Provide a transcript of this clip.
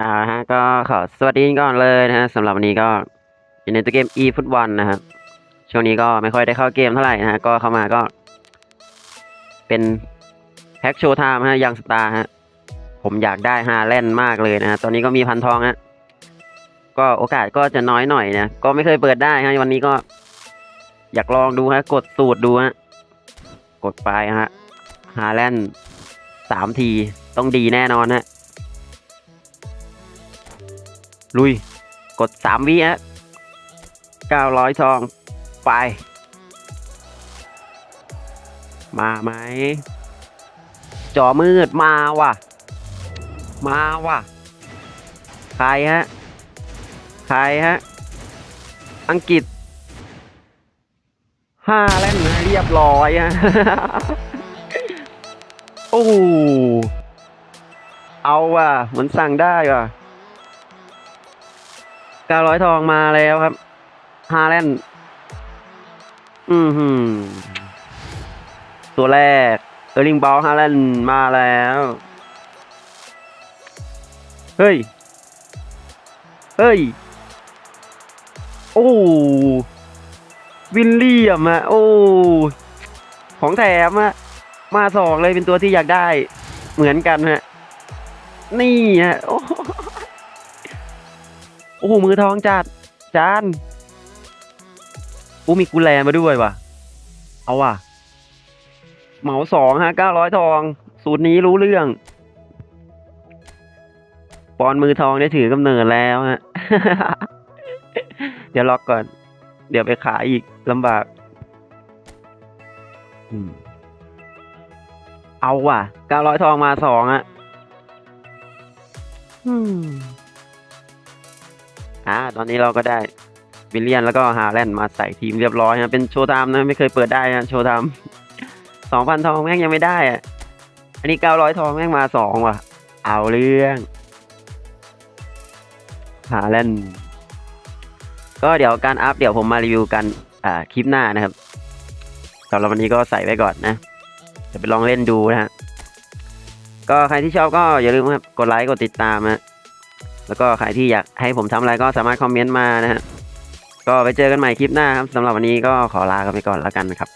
อ่าฮะก็ขอสวัสดีก่อนเลยนะฮะสำหรับวันนี้ก็อยู่ในตัวเกม e ฟุตบอลนะครับช่วงนี้ก็ไม่ค่อยได้เข้าเกมเท่าไหร่นะฮะก็เข้ามาก็ เป็นแพ็กโชว์ไทม์ฮะยังสตาร์ฮะผมอยากได้ฮาแลนด์มากเลยนะฮะตอนนี้ก็มีพันทองฮะก็โอกาสก็จะน้อยหน่อยนะก็ไม่เคยเปิดได้ฮะวันนี้ก็ อยากลองดูฮะกดสูตรดูฮะกดไปฮะฮาแลนด์สามทีต้องดีแน่นอนฮะ ลุย กดสามวิฮะเก้าร้อยทองไป มาไหมจอมืดมาว่ะ มาว่ะ ใครฮะ ใครฮะ อังกฤษห้าแล้วนเรียบร้อยฮะ โอ้ เอาว่ะ เหมือนสั่งได้ว่ะ เก้าร้อยทองมาแล้วครับฮาแลนด์อือหือตัวแรกเออร์ลิงบอลฮาแลนด์มาแล้ว เฮ้ย เฮ้ย โอ้วิลเลียมอะโอ้ ของแถมอะมาสองเลยเป็นตัวที่อยากได้ เหมือนกันฮะ นี่ฮะโอ้ อ้โหมือทองจัดจานอู้มีกุแลมาด้วยว่ะ เอาว่ะ เหมาสองฮะเก้าร้อยทอง สูตรนี้รู้เรื่อง ปอนมือทองได้ถือกำเนิดแล้วฮะ เดี๋ยวล็อกก่อน เดี๋ยวไปขายอีกลำบากอเอาว่ะเก้าร้อยทองมาสองอะอืม อ่าตอนนี้เราก็ได้วิลเลียนแล้วก็ฮาแลนด์มาใส่ทีมเรียบร้อยนะเป็นโชว์ไทม์นะไม่เคยเปิดได้นะโชว์ไทม์สองพันทองแม่งยังไม่ได้อะอันนี้เก้าร้อยทองแม่งมาสองว่ะ เอาเรื่องฮาแลนด์ก็เดี๋ยวการอัพเดี๋ยวผมมารีวิวกันอ่าคลิปหน้านะครับสำหรับวันนี้ก็ใส่ไว้ก่อนนะเดี๋ยวไปลองเล่นดูนะฮะก็ใครที่ชอบก็อย่าลืมครับกดไลค์กดติดตามนะ แล้วก็ใครที่อยากให้ผมทำอะไรก็สามารถคอมเมนต์มานะฮะก็ไปเจอกันใหม่คลิปหน้าครับสำหรับวันนี้ก็ขอลากันไปก่อนแล้วกันนะครับ